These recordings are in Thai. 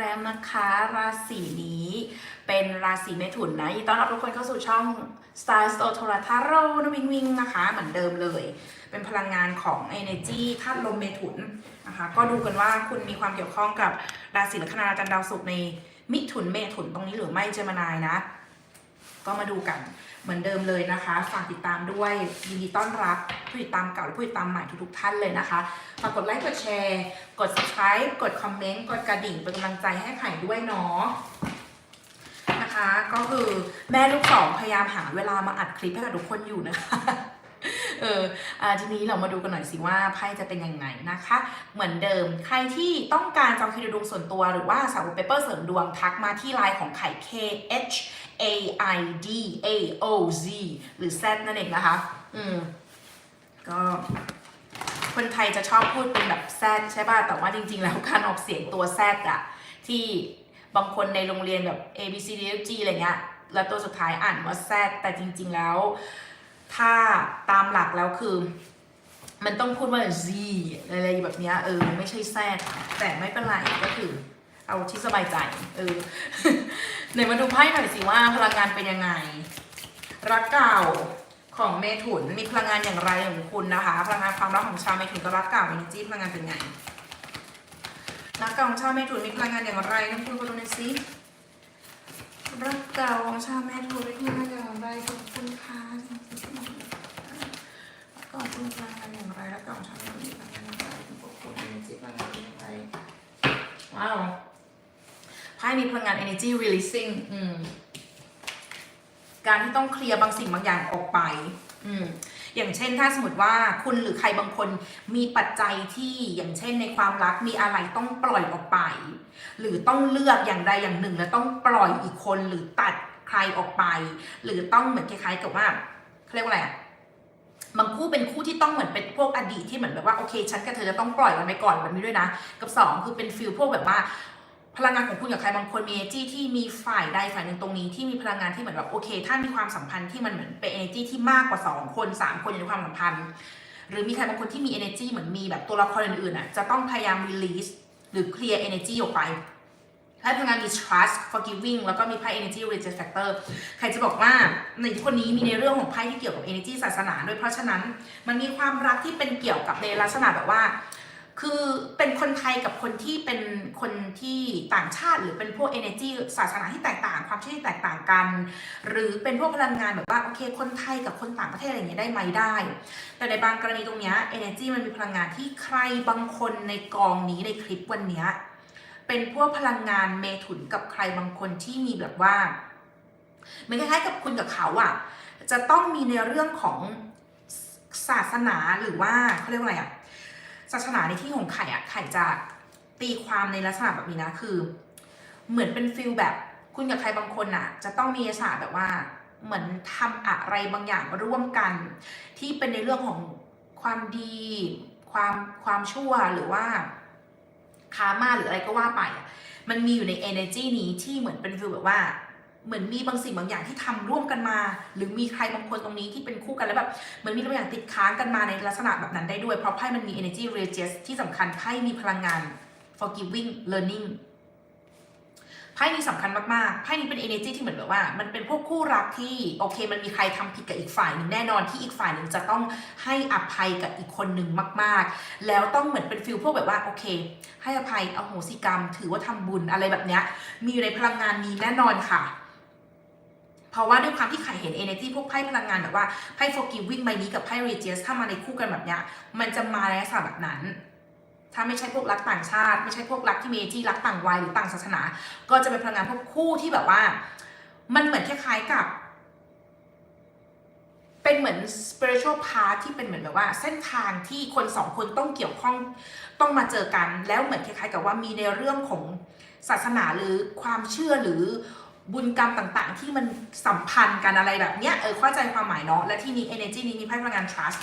แล้วนะคะ ราศีนี้เป็นราศีเมถุนนะยินดีต้อนรับทุกคนเข้าสู่ช่อง Star Store โทรทัศน์โรนวิงวิงนะคะ เหมือนเดิมเลย เป็นพลังงานของ Energy ธาตุลมเมถุนนะคะ ก็ดูกันว่าคุณมีความเกี่ยวข้องกับราศีลัคนาจันทร์ดาวศุกร์ในมิถุนเมถุนตรงนี้หรือไม่เจมนายนะ ก็มาดูกันเหมือนเดิมเลยนะคะฝากติดตามด้วยยินดีต้อนรับผู้ติดตามเก่าและผู้ติดตามใหม่ทุกๆท่านเลยนะคะฝากกดไลค์กดแชร์ กด subscribe กดคอมเมนต์กดกระดิ่งเป็นกำลังใจให้ไข่ด้วยเนาะนะคะ ก็คือแม่ลูกสองพยายามหาเวลามาอัดคลิปให้กับทุกคนอยู่นะคะ เอออทีนี้เรามาดูกันหน่อยสิว่าไพ่จะเป็นยังไงนะคะ เหมือนเดิมใครที่ต้องการจองคิวดูดวงส่วนตัวหรือว่าสาวเปเปอร์เสริมดวงทักมาที่ไลน์ของไข่ K H A I D A O Z หรือ Z นั่นเองนะคะ อืม ก็คนไทยจะชอบพูดเป็นแบบ Z ใช่ป่ะ แต่ว่าจริง ๆ แล้วการออกเสียงตัว Z อะที่บางคนในโรงเรียนแบบ A B C D F G อะไรเงี้ย แล้วตัวสุดท้ายอ่านว่า Z แต่จริง ๆ แล้ว ถ้าตามหลักแล้วคือ มันต้องพูดว่า Z อะไรแบบเนี้ยเออ ไม่ใช่ Z แต่ไม่เป็นไรก็คือ เอาที่สบายใจ เออไหนมาดูไพ่หน่อยสิว่าพลังงานเป็นยังไง รักเก่าของเมถุนมีพลังงานอย่างไรของคุณนะคะ พลังงานความรักของชาวเมถุนกับรักเก่าเอเนจีพลังงานเป็นไงรักเก่าของชาวเมถุนมีพลังงานอย่างไรน้องคุณมาดูหน่อยสิรักเก่าของชาวเมถุนมีพลังงานอย่างไรขอบคุณค่ะ กเก่าคุณพลังงานอย่างไรรักเก่องชาวเมถุนมีพลังงานอย่างไรขอบคุณเอเนจีพลังงานเป็นอย่งไรว้าวไพ่มีพลังงาน energy releasing อืมการที่ต้องเคลียร์บางสิ่งบางอย่างออกไป อืมอย่างเช่นถ้าสมมติว่าคุณหรือใครบางคนมีปัจจัยที่อย่างเช่นในความรักมีอะไรต้องปล่อยออกไป หรือต้องเลือกอย่างใดอย่างหนึ่ง แล้วต้องปล่อยอีกคนหรือตัดใครออกไป หรือต้องเหมือนคล้ายๆกับว่าเขาเรียกว่าอะไรอะ บางคู่เป็นคู่ที่ต้องเหมือนเป็นพวกอดีตที่เหมือนแบบว่าโอเคฉันกับเธอจะต้องปล่อยกันไปก่อนแบบนี้ด้วยนะ กับสองคือเป็นฟิลพวกแบบว่า พลังงานของคุณกับใครบางคนมี energy ที่มีฝ่ายใดฝ่ายหนึ่งตรงนี้ที่มีพลังงานที่เหมือนแบบโอเคถ้ามีความสัมพันธ์ที่มันเหมือนเป็น energy ที่มากกว่า 2 คน 3 คนอยู่ในความสัมพันธ์ หรือมีใครบางคนที่มี energy เหมือนมีแบบตัวละครอื่นๆอะจะต้องพยายาม release หรือ clear energy ออกไป ไพ่พลังงานมี trust forgiving แล้วก็มีไพ่ energy reject factor ใครจะบอกว่าในคนนี้มีในเรื่องของไพ่ที่เกี่ยวกับ energy ศาสนาด้วยเพราะฉะนั้นมันมีความรักที่เป็นเกี่ยวกับในลักษณะแบบว่า คือเป็นคนไทยกับคนที่เป็นคนที่ต่างชาติ หรือเป็นพวก energy ศาสนาที่แตกต่าง ความเชื่อที่แตกต่างกัน หรือเป็นพวกพลังงานแบบว่าโอเคคนไทยกับคนต่างประเทศอะไรอย่างเงี้ยได้ไหมได้ แต่ในบางกรณีตรงเนี้ย energy มันมีพลังงานที่ใครบางคนในกองนี้ในคลิปวันเนี้ย เป็นพวกพลังงานเมถุนกับใครบางคนที่มีแบบว่าเหมันคล้ายๆกับคุณกับเขาอะจะต้องมีในเรื่องของศาสนาหรือว่าเขาเรียกว่าอะไรอะศาสนาในที่ของไข่อะไข่จะตีความในลักษณะแบบนี้นะคือ เหมือนเป็นฟิลแบบคุณกับใครบางคนอะจะต้องมีลักษณะแบบว่าเหมือนทำอะไรบางอย่างร่วมกัน ที่เป็นในเรื่องของความดี ความความชั่วหรือว่า คามาหรืออะไรก็ว่าไปอะมันมีอยู่ใน energy นี้ที่เหมือนเป็นฟิลแบบว่าเหมือนมีบางสิ่งบางอย่างที่ทำร่วมกันมา หรือมีใครบางคนตรงนี้ที่เป็นคู่กันแล้วแบบเหมือนมีบางอย่างติดค้างกันมาในลักษณะแบบนั้นได้ด้วย เพราะไพ่มันมี energy r e g i s ที่สำคัญไพ่มีพลังงาน forgiving learning ไพ่นี้สำคัญมากๆ ไพ่นี้เป็น energy ที่เหมือนแบบว่า มันเป็นพวกคู่รักที่โอเค มันมีใครทำผิดกับอีกฝ่ายหนึ่งแน่นอนที่อีกฝ่ายหนึ่งจะต้องให้อภัยกับอีกคนหนึ่งมาก ๆ แล้วต้องเหมือนเป็นฟิลพวกแบบว่าโอเค ให้อภัยอโหสิกรรม ถือว่าทำบุญอะไรแบบเนี้ย มีอยู่ในพลังงานนี้แน่นอนค่ะเพราะว่าด้วยความที่ไข่เห็น energy พวกไพ่พลังงานแบบว่าไพ่ forgiving ใบนี้กับไพ่ regeus ถ้ามาในคู่กันแบบเนี้ยมันจะมาในลักษณะแบบนั้น ถ้าไม่ใช่พวกรักต่างชาติ ไม่ใช่พวกรักที่มี energy รักต่างวัยหรือต่างศาสนา ก็จะเป็นพลังงานพวกคู่ที่แบบว่า มันเหมือนคล้ายๆกับ เป็นเหมือน spiritual path ที่เป็นเหมือนแบบว่า เส้นทางที่คนสองคนต้องเกี่ยวข้องต้องมาเจอกัน แล้วเหมือนคล้ายๆ กับว่ามีในเรื่องของศาสนาหรือความเชื่อหรือบุญกรรมต่างๆ ที่มันสัมพันธ์กันอะไรแบบเนี้ยเออเข้าใจความหมายเนาะและที่นี้ energy นี้มีไพ่พลังงาน trust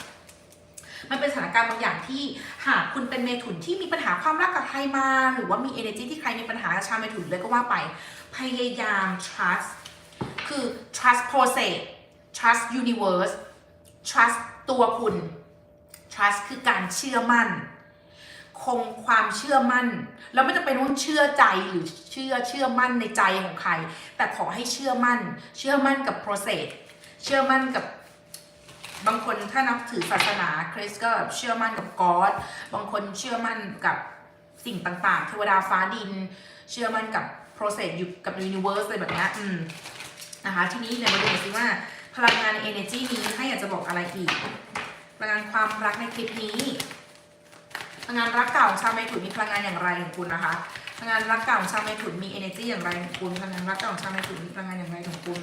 มันเป็นสถานการณ์บางอย่างที่หากคุณเป็นเมถุนที่มีปัญหาความรักกับใครมา หรือว่ามี energy ที่ใครมีปัญหากับชาวเมถุนเลยก็ว่าไป พยายาม trust คือ trust process trust universe trust ตัวคุณ trust คือการเชื่อมั่น คงความเชื่อมั่นแล้วไม่จำเป็นต้องเชื่อใจหรือเชื่อเชื่อมั่นในใจของใคร แต่ขอให้เชื่อมั่น เชื่อมั่นกับ process เชื่อมั่นกับ บางคนถ้านับถือศาสนาคริสต์ก็เชื่อมั่นกับกอดบางคนเชื่อมั่นกับสิ่งต่างๆ เทวดาฟ้าดิน เชื่อมั่นกับ process อยู่กับ universe อะไรแบบนี้อืมนะคะทีนี้เนี่ยมาดูสิว่าพลังงาน energy นี้ให้อยากจะบอกอะไรอีกพลังงานความรักในคลิปนี้พลังงานรักเก่าของชาวเมถุนมีพลังงานอย่างไรของคุณนะคะพลังงานรักเก่าของชาวเมถุนมี energy อย่างไรของคุณพลังงานรักเก่าของชาวเมถุนมีพลังงานอย่างไรของคุณ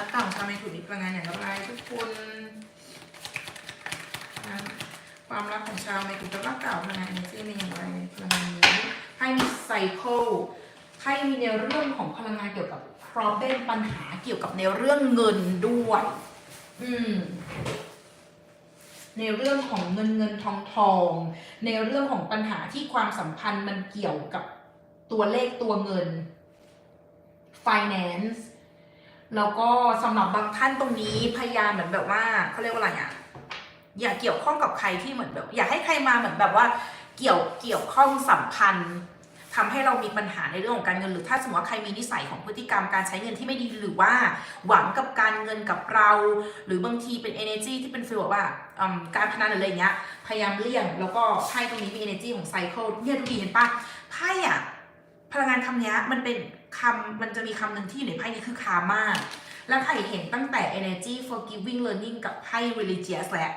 รักเก่างชาวเมถุนมีพลังงานอย่างไรทุกคนความรักของชาวเมถุนกับรักเก่าพลังงาน energy มีอย่างไรพลังงานนี้ให้มีไซเคิลให้มีในเรื่องของพลังงานเกี่ยวกับ problem ปัญหาเกี่ยวกับในเรื่องเงินด้วย อืม ในเรื่องของเงินเงินทองทอง ในเรื่องของปัญหาที่ความสัมพันธ์มันเกี่ยวกับตัวเลขตัวเงิน finance แล้วก็สำหรับบางท่านตรงนี้พยายามเหมือนแบบว่าเขาเรียกว่าอะไรอะอย่าเกี่ยวข้องกับใครที่เหมือนแบบ อย่าให้ใครมาเหมือนแบบว่าเกี่ยวเกี่ยวข้องสัมพันธ์ทำให้เรามีปัญหาในเรื่องของการเงินหรือถ้าสมมติว่าใครมีนิสัยของพฤติกรรมการใช้เงินที่ไม่ดีหรือว่าหวังกับการเงินกับเรา หรือบางทีเป็น energy ที่เป็นฟีลแบบว่าการพนันหรืออะไรอย่างเงี้ยพยายามเลี่ยง แล้วก็ไพ่ตรงนี้มี energy ของ cycle เนี่ยดูดีเห็นปะไพ่อะพลังงานคำนี้มันเป็น คำมันจะมีคำหนึ่งที่อยู่ในไพ่นี้คือคามาแล้วใครเห็นตั้งแต่ energy forgiving learning กับไพ่ religious แหละ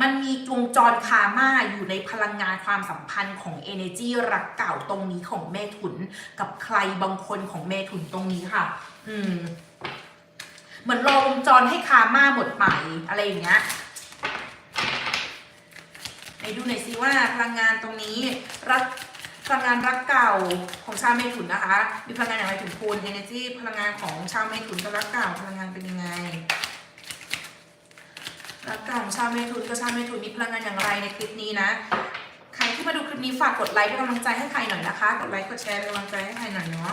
มันมีวงจรคามาอยู่ในพลังงานความสัมพันธ์ของ energy รักเก่าตรงนี้ของเมถุน กับใครบางคนของเมถุนตรงนี้ค่ะ อืมเหมือนรอวงจรให้คามาหมดไปอะไรอย่างเงี้ยไหนดูหน่อยสิว่าพลังงานตรงนี้รัก พลังงานรักเก่าของชาวเมถุนนะคะ มีพลังงานอย่างไรถึงคุณ energy พลังงานของชาวเมถุนกับรักเก่าพลังงานเป็นยังไง รักเก่าของชาวเมถุนกับชาวเมถุนมีพลังงานอย่างไรในคลิปนี้นะ ใครที่มาดูคลิปนี้ฝากกดไลค์เป็นกำลังใจให้ใครหน่อยนะคะ กดไลค์กดแชร์เป็นกำลังใจให้ใครหน่อยเนาะ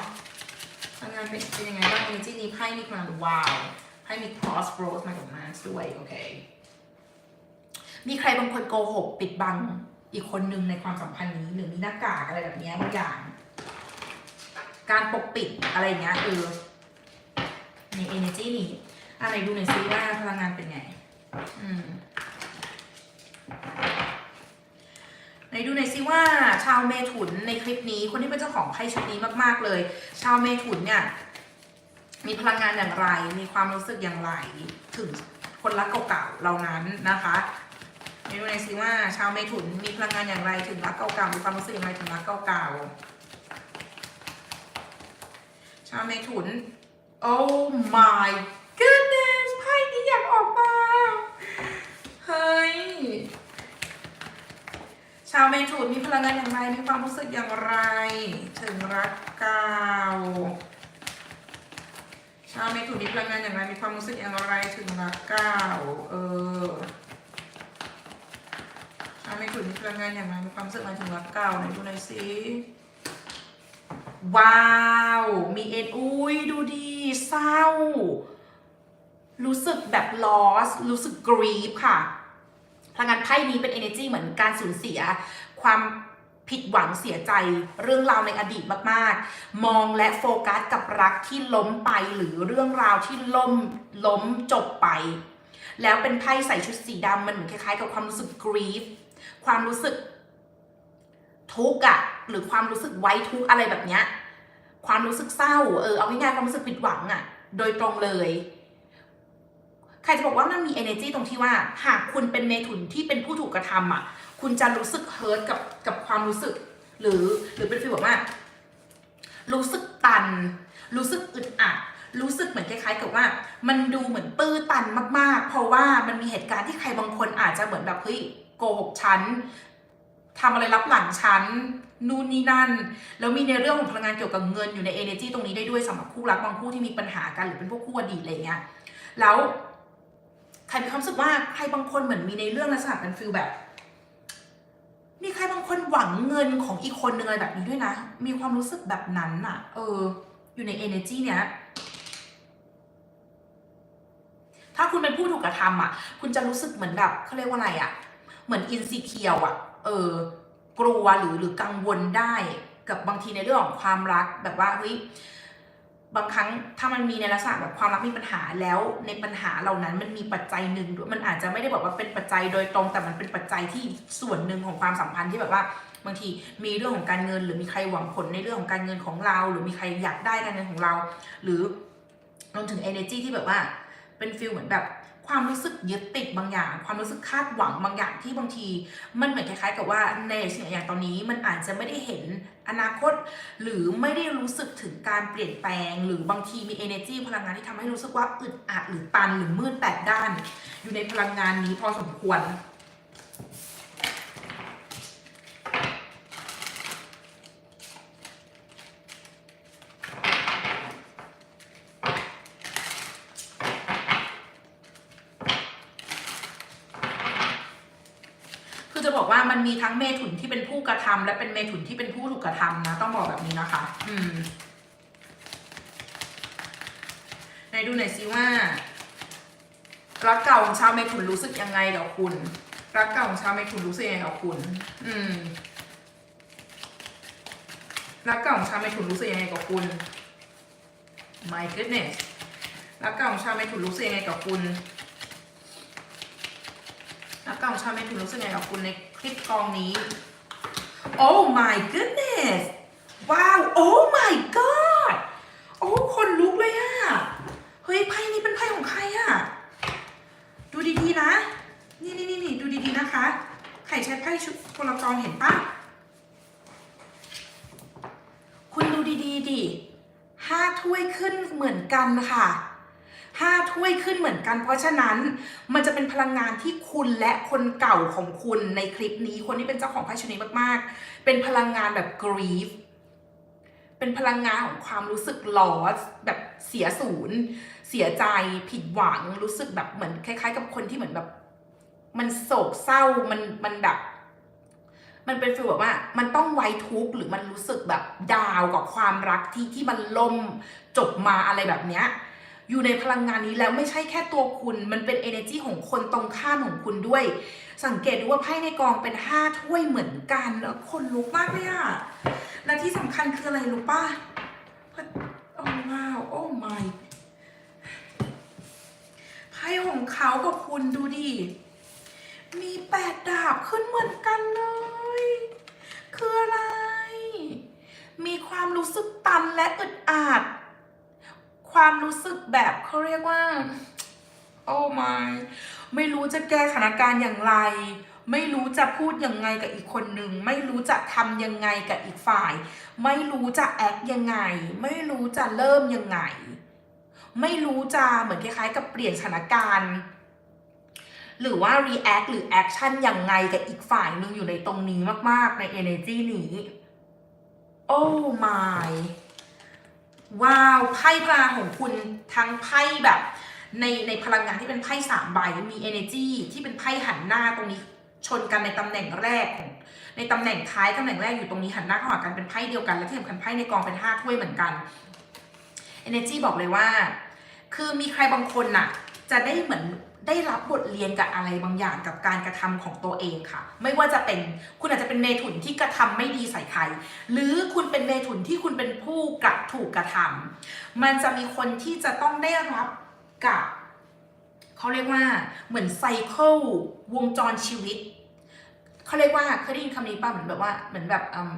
พลังงานเป็นเป็นยังไงบ้าง energy นี้ไพ่มีพลังว้าวไพ่มี cross road มากับมาด้วยโอเค มีใครบางคนโกหกปิดบัง อีกคนหนึ่งในความสัมพันธ์นี้หรือมีหน้ากากอะไรแบบนี้บางอย่าง การปกปิดอะไรเงี้ยคือใน energy นี้อะไรดูหน่อยซิว่าพลังงานเป็นไง อืมไหนดูหน่อยซิว่าชาวเมถุนในคลิปนี้คนที่เป็นเจ้าของไพ่ชุดนี้มาก ๆเลย ชาวเมถุนเนี่ย มีพลังงานอย่างไร มีความรู้สึกอย่างไร ถึงคนรักเก่าๆเหล่านั้นนะคะ ไหนดูหน่อยซิว่าชาวเมถุนมีพลังงานอย่างไรถึงรักเก่าๆมีความรู้สึกอย่างไรถึงรักเก่าๆชาวเมถุน oh my goodness ไพ่นี้อยากออกมาเฮ้ยชาวเมถุนมีพลังงานอย่างไรมีความรู้สึกอย่างไร ถึงรักเก่าชาวเมถุนมีพลังงานอย่างไรมีความรู้สึกอย่างไรถึงรักเก่าเออ ชาวเมถุนมีพลังงานอย่างไรมีความรู้สึกอะไรถึงรักเก่าไหนดูหน่อยสิว้าว มีเอ็นอุ้ยดูดีเศร้า รู้สึกแบบ loss รู้สึก grief ค่ะพลังงานไพ่นี้เป็น energy เหมือนการสูญเสีย ความผิดหวังเสียใจเรื่องราวในอดีตมากๆ มองและโฟกัสกับรักที่ล้มไปหรือเรื่องราวที่ล้มล้มจบไป แล้วเป็นไพ่ใส่ชุดสีดำมันเหมือนคล้ายๆ กับความรู้สึก grief ความรู้สึกทุกข์อะหรือความรู้สึกไว้ทุกข์อะไรแบบเนี้ยความรู้สึกเศร้าเออเอาง่ายๆความรู้สึกผิดหวังอะโดยตรงเลย ใครจะบอกว่ามันมี energy ตรงที่ว่า หากคุณเป็นเมถุนที่เป็นผู้ถูกกระทำอะคุณจะรู้สึกเฮิร์ตกับกับความรู้สึก หรือหรือเป็นฟีลแบบว่า รู้สึกตัน รู้สึกอึดอัดรู้สึกเหมือนคล้ายๆกับว่า มันดูเหมือนตื้อตันมากๆ เพราะว่ามันมีเหตุการณ์ที่ใครบางคนอาจจะเหมือนแบบเฮ้ย โกหกฉันทำอะไรรับหลังฉันนู่นนี่นั่น แล้วมีในเรื่องของพลังงานเกี่ยวกับเงินอยู่ใน energy ตรงนี้ได้ด้วยสำหรับคู่รักบางคู่ที่มีปัญหากันหรือเป็นพวกคู่อดีตอะไรเงี้ยแล้วใครมีความรู้สึกว่าใครบางคนเหมือนมีในเรื่องลักษณะเป็นฟิลแบบ มีใครบางคนหวังเงินของอีกคนนึงอะไรแบบนี้ด้วยนะ มีความรู้สึกแบบนั้นน่ะเออ อยู่ใน energy เนี้ยถ้าคุณเป็นผู้ถูกกระทำอะ คุณจะรู้สึกเหมือนแบบเขาเรียกว่าอะไรอะ เหมือนอินซีเคียวอะเออกลัวหรือหรือกังวลได้กับบางทีในเรื่องของความรักแบบว่าเฮ้ยบางครั้งถ้ามันมีในลักษณะแบบความรักมีปัญหาแล้วในปัญหาเหล่านั้นมันมีปัจจัยหนึ่งด้วยมันอาจจะไม่ได้บอกว่าเป็นปัจจัยโดยตรงแต่มันเป็นปัจจัยที่ส่วนหนึ่งของความสัมพันธ์ที่แบบว่าบางทีมีเรื่องของการเงิน หรือมีใครหวังผลในเรื่องของการเงินของเรา หรือมีใครอยากได้การเงินของเรา หรือรวมถึง energy ที่แบบว่าเป็นฟิลเหมือนแบบ ความรู้สึกยึดติดบางอย่าง ความรู้สึกคาดหวังบางอย่างที่บางที มันเหมือนคล้ายๆกับว่าในสิ่งอย่างตอนนี้มันอาจจะไม่ได้เห็นอนาคต หรือไม่ได้รู้สึกถึงการเปลี่ยนแปลง หรือบางทีมี energy พลังงานที่ทำให้รู้สึกว่าอึดอัดหรือตันหรือมืดแปดด้าน อยู่ในพลังงานนี้พอสมควร คือจะบอกว่า มีทั้งเมถุนที่เป็นผู้กระทำและเป็นเมถุนที่เป็นผู้ถูกกระทำนะ ต้องบอกแบบนี้นะคะ อืมไหนดูหน่อยซิว่ารักเก่าของชาวเมถุนรู้สึกยังไงกับคุณ รักเก่าของชาวเมถุนรู้สึกยังไงกับคุณ อืมรักเก่าของชาวเมถุนรู้สึกยังไงกับคุณ my goodness รักเก่าของชาวเมถุนรู้สึกยังไงกับคุณ นักก่าชาวเมถุนรู้สึกไงกับคุณในคลิปกองนี้ Oh my goodness ว้าว Oh my god โอ้คนลุกเลยอะเฮ้ยไพ่นี้เป็นไพ่ของใครอะดูดีๆนะ นี่นี่นี่ดูดีๆนะคะใครใช้ไพ่ชุดคนละกองเห็นปะคุณดูดีๆดิห้าถ้วยขึ้นเหมือนกันค่ะ ห้าถ้วยขึ้นเหมือนกัน เพราะฉะนั้นมันจะเป็นพลังงานที่คุณและคนเก่าของคุณในคลิปนี้ คนที่เป็นเจ้าของไพ่ชนิดมากๆ เป็นพลังงานแบบ grief เป็นพลังงานของความรู้สึก loss แบบเสียศูนย์เสียใจผิดหวังรู้สึกแบบเหมือนคล้าย ๆ กับคนที่เหมือนแบบ มันโศกเศร้ามันมันแบบมันเป็นฟีลแบบว่ามันต้องไว้ทุกข์หรือมันรู้สึกแบบดาวกับความรักที่ที่มันล่มจบมาอะไรแบบเนี้ย อยู่ในพลังงานนี้แล้วไม่ใช่แค่ตัวคุณ มันเป็น energy ของคนตรงข้ามของคุณด้วย สังเกตดูว่าไพ่ในกองเป็นห้าถ้วยเหมือนกันแล้วคนลุกมากเลยอะและที่สำคัญคืออะไรรู้ป่ะโอ้ว้าวโอ้ my ไพ่ของเขากับคุณดูดิมีแปดดาบขึ้นเหมือนกันเลย คืออะไร มีความรู้สึกตันและอึดอัด ความรู้สึกแบบเขาเรียกว่า โอ้ my ไม่รู้จะแก้สถานการณ์อย่างไร ไม่รู้จะพูดยังไงกับอีกคนหนึ่ง ไม่รู้จะทำยังไงกับอีกฝ่าย ไม่รู้จะแอคยังไง ไม่รู้จะเริ่มยังไง ไม่รู้จะเหมือนคล้ายๆ กับเปลี่ยนสถานการณ์หรือว่า react หรือ action ยังไงกับอีกฝ่ายหนึ่งอยู่ในตรงนี้มาก ๆ ใน energy นี้ โอ้ my ว้าวไพ่พลังของคุณทั้งไพ่แบบในในพลังงานที่เป็นไพ่สามใบมี energy ที่เป็นไพ่หันหน้าตรงนี้ชนกันในตำแหน่งแรก ในตำแหน่งท้ายตำแหน่งแรกอยู่ตรงนี้หันหน้าเข้าหากันเป็นไพ่เดียวกัน และที่สำคัญไพ่ในกองเป็นห้าถ้วยเหมือนกัน energy บอกเลยว่า คือมีใครบางคนน่ะ จะได้เหมือน ได้รับบทเรียนกับอะไรบางอย่างกับการกระทำของตัวเองค่ะ ไม่ว่าจะเป็นคุณอาจจะเป็นเมถุนที่กระทำไม่ดีใส่ใคร หรือคุณเป็นเมถุนที่คุณเป็นผู้กระถูกกระทำมันจะมีคนที่จะต้องได้รับกับเขาเรียกว่าเหมือนไซเคิลวงจรชีวิตเขาเรียกว่าเคยได้ยินคำนี้ป่ะเหมือนแบบว่าเหมือนแบบม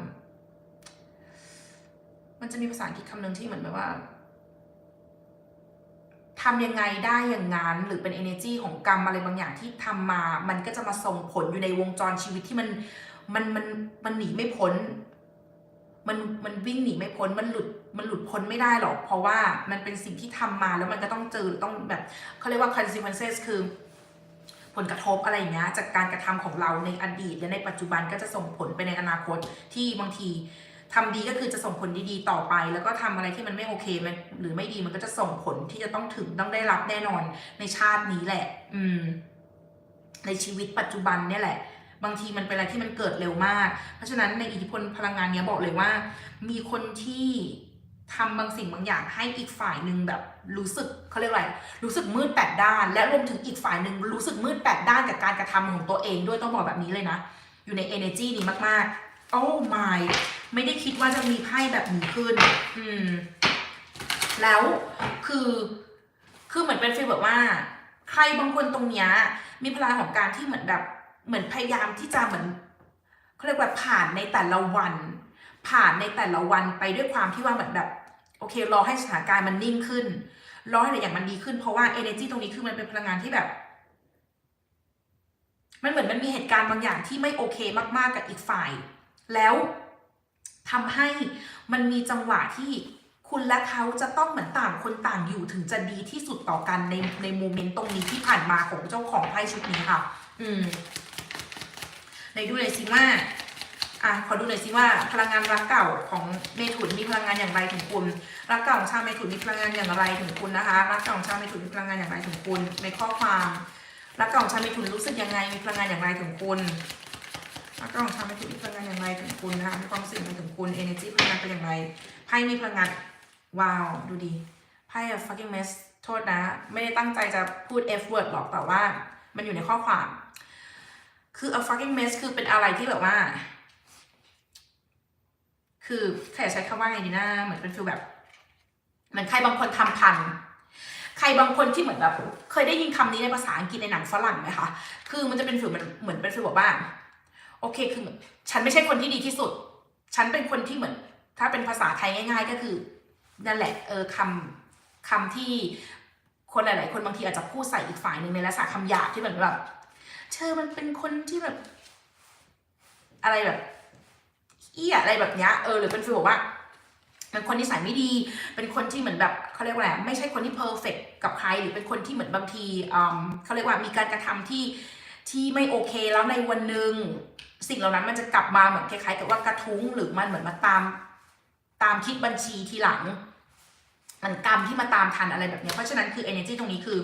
มันจะมีภาษาอังกฤษคำหนึ่งที่เหมือนแบบว่า ทำยังไงได้อย่างนั้นหรือเป็น energy ของกรรมอะไรบางอย่างที่ทำมา มันก็จะมาส่งผลอยู่ในวงจรชีวิตที่มันมันมันมันหนีไม่พ้น มันมันวิ่งหนีไม่พ้น มันหลุดมันหลุดพ้นไม่ได้หรอก เพราะว่ามันเป็นสิ่งที่ทำมาแล้วมันก็ต้องเจอต้องแบบเขาเรียกว่า consequences คือผลกระทบอะไรอย่างเงี้ยจากการกระทำของเราในอดีตและในปัจจุบันก็จะส่งผลไปในอนาคตที่บางที ทำดีก็คือจะส่งผลดีๆต่อไป แล้วก็ทำอะไรที่มันไม่โอเคมันหรือไม่ดีมันก็จะส่งผลที่จะต้องถึงต้องได้รับแน่นอนในชาตินี้แหละ อืม ในชีวิตปัจจุบันเนี่ยแหละ บางทีมันเป็นอะไรที่มันเกิดเร็วมาก เพราะฉะนั้นในอิทธิพลพลังงานเนี้ยบอกเลยว่า มีคนที่ทำบางสิ่งบางอย่างให้อีกฝ่ายหนึ่งแบบรู้สึกเขาเรียกอะไรรู้สึกมืดแปดด้าน และรวมถึงอีกฝ่ายหนึ่งรู้สึกมืดแปดด้านกับการกระทำของตัวเองด้วยต้องบอกแบบนี้เลยนะ อยู่ใน energy นี้มากๆ โอ้ my ไม่ได้คิดว่าจะมีไพ่แบบนี้ขึ้น อืม แล้วคือ คือเหมือนเป็นฟีลแบบว่า ใครบางคนตรงเนี้ยมีพลังของการที่เหมือนแบบเหมือนพยายามที่จะเหมือนเขาเรียกว่าผ่านในแต่ละวัน ผ่านในแต่ละวันไปด้วยความที่ว่าเหมือนแบบ โอเค รอให้สถานการณ์มันนิ่งขึ้น รอให้หลายอย่างมันดีขึ้นเพราะว่า energy ตรงนี้คือมันเป็นพลังงานที่แบบมันเหมือนมันมีเหตุการณ์บางอย่างที่ไม่โอเคมากๆกับอีกฝ่าย แล้ว ทำให้มันมีจังหวะที่คุณและเขาจะต้องเหมือนต่างคนต่างอยู่ถึงจะดีที่สุดต่อกันในในโมเมนต์ตรงนี้ที่ผ่านมาของเจ้าของไพ่ชุดนี้ค่ะ อืมไหนดูหน่อยสิว่าอะขอดูหน่อยสิว่าพลังงานรักเก่าของเมถุนมีพลังงานอย่างไรถึงคุณรักเก่าของชาวเมถุนมีพลังงานอย่างไรถึงคุณนะคะรักเก่าของชาวเมถุนมีพลังงานอย่างไรถึงคุณในข้อความรักเก่าของชาวเมถุนรู้สึกยังไงมีพลังงานอย่างไรถึงคุณ รักเก่าของชาวเมถุนมีพลังงานอย่างไรถึงคุณนะคะมีความรู้สึกอย่างไรถึงคุณ energy พลังงานเป็นอย่างไรไพ่มีพลังงานว้าวดูดีไพ่อะ fucking mess โทษนะ ไม่ได้ตั้งใจจะพูด F word หรอกแต่ว่ามันอยู่ในข้อความ คือ a fucking mess คือเป็นอะไรที่แบบว่า คือใครจะใช้คำว่าไงดีนะเหมือนเป็นฟีลแบบเหมือนใครบางคนทำพันใครบางคนที่เหมือนแบบ เคยได้ยินคำนี้ในภาษาอังกฤษในหนังฝรั่งไหมคะ คือมันจะเป็นฟีลเหมือนเหมือนเป็นฟีลแบบว่า โอเคคือเหมือนฉันไม่ใช่คนที่ดีที่สุด ฉันเป็นคนที่เหมือน ถ้าเป็นภาษาไทยง่าย ๆ ก็คือนั่นแหละเออคำคำที่คนหลาย ๆ คนบางทีอาจจะพูดใส่อีกฝ่ายหนึ่งในลักษณะคำหยาบที่เหมือนแบบเธอมันเป็นคนที่แบบ อะไรแบบเอี้ยอะไรแบบเนี้ยเออหรือเป็นฟีลบอกว่าเป็นคนนิสัยไม่ดี เป็นคนที่เหมือนแบบเขาเรียกว่าอะไรไม่ใช่คนที่เพอร์เฟกกับใคร หรือเป็นคนที่เหมือนบางทีอืมเขาเรียกว่ามีการกระทำที่ที่ไม่โอเคแล้วในวันหนึ่ง สิ่งเหล่านั้นมันจะกลับมาเหมือนคล้ายๆกับว่ากระทุ้งหรือมันเหมือนมาตามตามคิดบัญชีทีหลัง มันกรรมที่มาตามทันอะไรแบบเนี้ยเพราะฉะนั้นคือ energy ตรงนี้คือ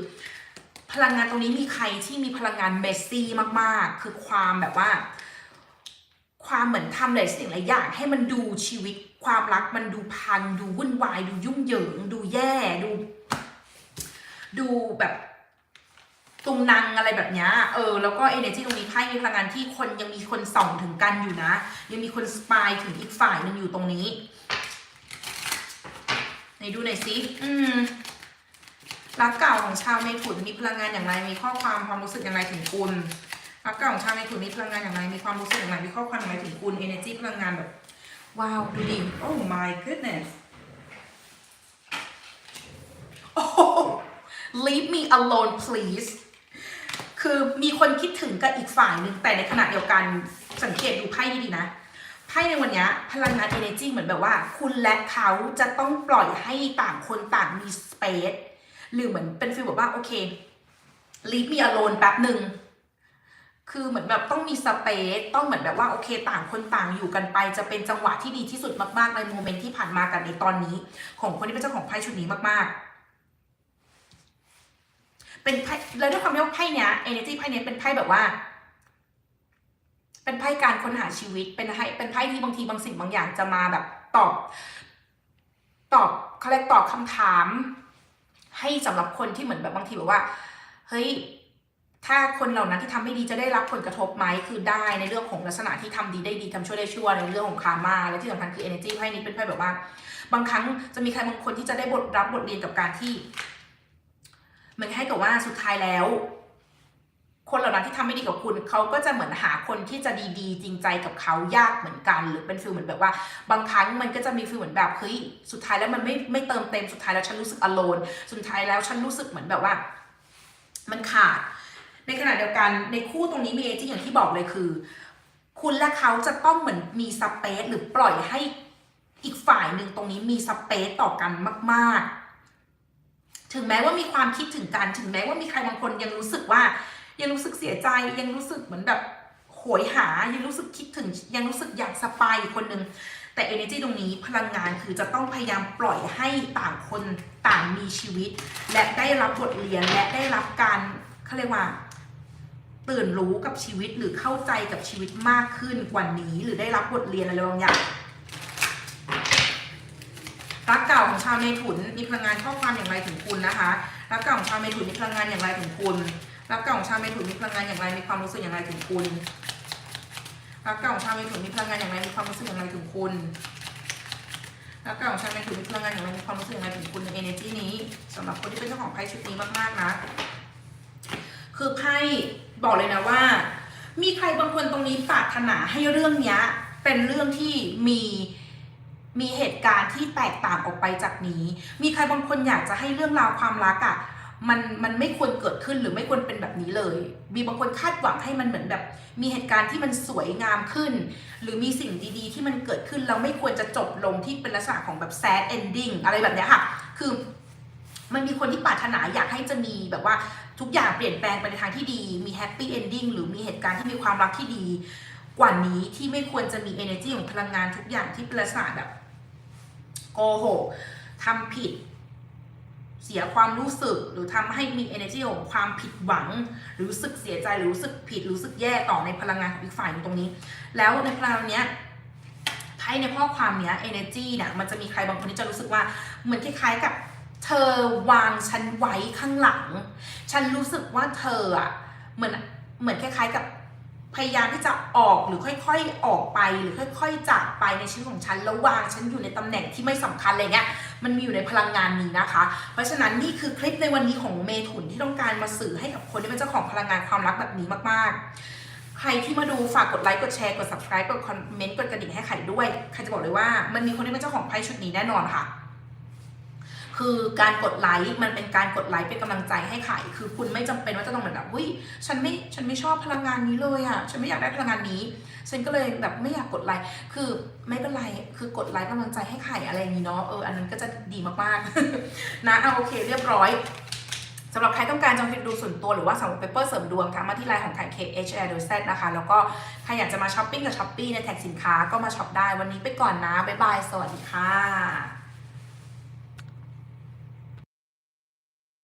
พลังงานตรงนี้มีใครที่มีพลังงานเมสซี่มากๆ คือความแบบว่า ความเหมือนทำหลายสิ่งหลายอย่างให้มันดูชีวิตความรักมันดูพัง ดูวุ่นวาย ดูยุ่งเหยิง ดูแย่ดู ดูแบบ ตุงนังอะไรแบบนี้เออแล้วก็ energy ตรงนี้ไพ่มีพลังงานที่คนยังมีคนส่องถึงกันอยู่นะ ยังมีคนสปายถึงอีกฝ่ายหนึ่งอยู่ตรงนี้ไหนดูหน่อยสิอืมรักเก่าของชาวเมถุนมีพลังงานอย่างไร มีข้อความความรู้สึกอย่างไรถึงคุณรักเก่าของชาวเมถุนมีพลังงานอย่างไร มีความรู้สึกอย่างไร มีข้อความอย่างไรถึงคุณ energy พลังงานแบบ ว้าวดูดิ oh my goodness oh leave me alone please คือมีคนคิดถึงกับอีกฝ่ายหนึ่งแต่ในขณะเดียวกันสังเกตดูไพ่ดีๆนะไพ่ในวันนี้พลังงาน energy เหมือนแบบว่า คุณและเขาจะต้องปล่อยให้ต่างคนต่างมี space หรือเหมือนเป็นฟีลแบบว่าโอเค leave me alone แป๊บหนึ่งคือเหมือนแบบต้องมีสเปซต้องเหมือนแบบว่าโอเค ต่างคนต่างอยู่กันไป จะเป็นจังหวะที่ดีที่สุดมากๆในโมเมนต์ที่ผ่านมากันในตอนนี้ ของคนที่เป็นเจ้าของไพ่ชุดนี้มากๆ เป็นไพ่แล้วด้วยความที่ว่าไพ่เนี้ย energy ไพ่เนี้ยเป็นไพ่แบบว่า เป็นไพ่การค้นหาชีวิต เป็นไพ่เป็นไพ่ที่บางทีบางสิ่งบางอย่างจะมาแบบตอบ ตอบเขาเรียกตอบคำถาม ให้สำหรับคนที่เหมือนแบบบางทีแบบว่า เฮ้ยถ้าคนเหล่านั้นที่ทำไม่ดีจะได้รับผลกระทบไหมคือได้ในเรื่องของลักษณะที่ทำดีได้ดีทำชั่วได้ชั่วในเรื่องของคามาและที่สำคัญคือ energy ไพ่นี้เป็นไพ่แบบว่า บางครั้งจะมีใครบางคนที่จะได้บทรับบทเรียนกับการที่ เหมือนให้กับว่าสุดท้ายแล้ว คนเหล่านั้นที่ทำไม่ดีกับคุณเขาก็จะเหมือนหาคนที่จะดีๆ จริงใจกับเขายากเหมือนกัน หรือเป็นฟีลเหมือนแบบว่า บางครั้งมันก็จะมีฟีลเหมือนแบบเฮ้ยสุดท้ายแล้วมันไม่ไม่เติมเต็มสุดท้ายแล้วฉันรู้สึกอโลนสุดท้ายแล้วฉันรู้สึกเหมือนแบบว่า มันขาด ในขณะเดียวกันในคู่ตรงนี้มีเอจิอย่างที่บอกเลยคือ คุณและเขาจะต้องเหมือนมีสเปซหรือปล่อยให้อีกฝ่ายหนึ่งตรงนี้มีสเปซต่อกันมาก ๆ ถึงแม้ว่ามีความคิดถึงกัน ถึงแม้ว่ามีใครบางคนยังรู้สึกว่า ยังรู้สึกเสียใจ ยังรู้สึกเหมือนแบบโหยหา ยังรู้สึกคิดถึง ยังรู้สึกอยากสปายอีกคนนึง แต่ energy ตรงนี้พลังงานคือจะต้องพยายามปล่อยให้ต่างคนต่างมีชีวิต และได้รับบทเรียนและได้รับการเขาเรียกว่าตื่นรู้กับชีวิตหรือเข้าใจกับชีวิตมากขึ้นกว่านี้ หรือได้รับบทเรียนอะไรบางอย่างรักเก่า ของชาวเมถุนมีพลังงานข้อความอย่างไรถึงคุณนะคะรับกล่องชาวเมถุนมีพลังงานอย่างไรถึงคุณ รับกล่องชาวเมถุนมีพลังงานอย่างไรมีความรู้สึกอย่างไรถึงคุณรับกล่องชาวเมถุนมีพลังงานอย่างไรมีความรู้สึกอย่างไรถึงคุณรับกล่องชาวเมถุนมีพลังงานอย่างไรมีความรู้สึกอย่างไรถึงคุณใน energy นี้สำหรับคนที่เป็นเจ้าของไพ่ชุดนี้มากๆนะคือไพ่บอกเลยนะว่า มีใครบางคนตรงนี้ปรารถนาให้เรื่องนี้เป็นเรื่องที่มี มีเหตุการณ์ที่แตกต่างออกไปจากนี้ มีใครบางคนอยากจะให้เรื่องราวความรักอะ่ะมันมันไม่ควรเกิดขึ้นหรือไม่ควรเป็นแบบนี้เลย มีบางคนคาดหวังให้มันเหมือนแบบ มีเหตุการณ์ที่มันสวยงามขึ้น หรือมีสิ่งดีๆ ที่มันเกิดขึ้นแล้วไม่ควรจะจบลงที่เป็นลักษณะของแบบ sad ending อะไรแบบนี้ค่ะ คือมันมีคนที่ปรารถนาอยากให้จะมีแบบว่าทุกอย่างเปลี่ยนแปลงไปในทางที่ดี มีแฮปปี้เอนดิ้งหรือมีเหตุการณ์ที่มีความรักที่ดี กว่านี้ที่ไม่ควรจะมี energy ของพลังงานทุกอย่างที่เป็นลักษณะแบบ โกหกทำผิด เสียความรู้สึกหรือทำให้มี energy ของความผิดหวัง หรือรู้สึกเสียใจหรือรู้สึกผิดรู้สึกแย่ต่อในพลังงานของอีกฝ่ายตรงนี้ แล้วในพลังงานเนี้ยไพ่ในข้อความเนี้ย energy เนี่ยมันจะมีใครบางคนที่จะรู้สึกว่าเหมือนคล้ายๆกับเธอวางฉันไว้ข้างหลัง ฉันรู้สึกว่าเธออะเหมือนเหมือนคล้ายๆกับ พยายามที่จะออกหรือค่อยๆออกไปหรือค่อย ๆ จากไปในชีวิตของฉันแล้ววางฉันอยู่ในตำแหน่งที่ไม่สำคัญอะไรเงี้ยมันมีอยู่ในพลังงานนี้นะคะ เพราะฉะนั้นนี่คือคลิปในวันนี้ของเมถุนที่ต้องการมาสื่อให้กับคนที่เป็นเจ้าของพลังงานความรักแบบนี้มากๆ ใครที่มาดูฝากกดไลค์กดแชร์กด subscribe กดคอมเมนต์กดกระดิ่งให้ไข่ด้วยใครจะบอกเลยว่ามันมีคนที่เป็นเจ้าของไพ่ชุดนี้แน่นอนค่ะ คือการกดไลค์มันเป็นการกดไลค์เป็นกำลังใจให้ไข่คือคุณไม่จำเป็นว่าจะต้องเหมือนแบบอุ้ยฉันไม่ฉันไม่ชอบพลังงานนี้เลยอะฉันไม่อยากได้พลังงานนี้ ฉันก็เลยแบบไม่อยากกดไลค์คือไม่เป็นไรคือกดไลค์กำลังใจให้ไข่อะไรอย่างนี้เนาะเอออันนั้นก็จะดีมากๆนะเอาโอเคเรียบร้อยสำหรับใครต้องการจองคิวดูส่วนตัวหรือว่าสั่งเปเปอร์เสริมดวงทักมาที่ไลน์ของไข่ K H R Z นะคะ แล้วก็ใครอยากจะมาช้อปปิ้งกับช้อปปี้ในแท็กสินค้าก็มาช็อปได้วันนี้ไปก่อนนะ บ๊ายบาย สวัสดีค่ะ